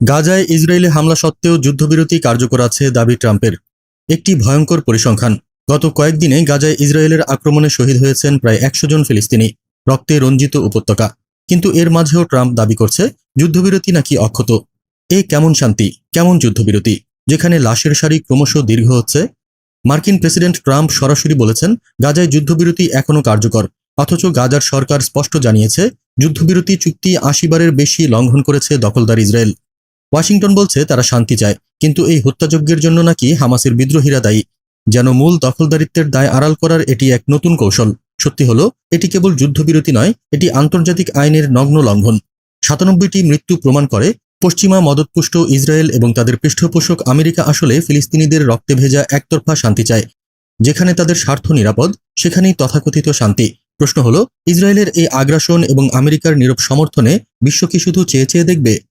গাজায় ইসরায়েলি হামলা সত্ত্বেও যুদ্ধবিরতি কার্যকর আছে দাবি ট্রাম্পের। একটি ভয়ঙ্কর পরিসংখ্যান। গত কয়েকদিনে গাজায় ইসরায়েলের আক্রমণে শহীদ হয়েছেন প্রায় একশো জন ফিলিস্তিনি। রক্তে রঞ্জিত উপত্যকা। কিন্তু এর মাঝেও ট্রাম্প দাবি করছে, যুদ্ধবিরতি নাকি অক্ষত। এ কেমন শান্তি, কেমন যুদ্ধবিরতি? যেখানে লাশের সারি ক্রমশ দীর্ঘ হচ্ছে? মার্কিন প্রেসিডেন্ট ট্রাম্প সরাসরি বলেছেন, গাজায় যুদ্ধবিরতি এখনও কার্যকর। অথচ গাজার সরকার স্পষ্ট জানিয়েছে, যুদ্ধবিরতি চুক্তি আশিবারের বেশি লঙ্ঘন করেছে দখলদার ইসরায়েল। ওয়াশিংটন বলছে, তারা শান্তি চায়। কিন্তু এই হত্যাযজ্ঞের জন্য নাকি হামাসের বিদ্রোহীরা দায়ী। যেন মূল দখলদারিত্বের দায় আড়াল করার এটি এক নতুন কৌশল। সত্যি হলো, এটি কেবল যুদ্ধবিরতি নয়, এটি আন্তর্জাতিক আইনের নগ্ন লঙ্ঘন। সাতানব্বইটি মৃত্যু প্রমাণ করে, পশ্চিমা মদতপুষ্ট ইসরায়েল এবং তাদের পৃষ্ঠপোষক আমেরিকা আসলে ফিলিস্তিনিদের রক্তে ভেজা একতরফা শান্তি চায়। যেখানে তাদের স্বার্থ নিরাপদ, সেখানেই তথাকথিত শান্তি। প্রশ্ন হলো, ইসরায়েলের এই আগ্রাসন এবং আমেরিকার নীরব সমর্থনে বিশ্ব কি শুধু চেয়ে চেয়ে দেখবে?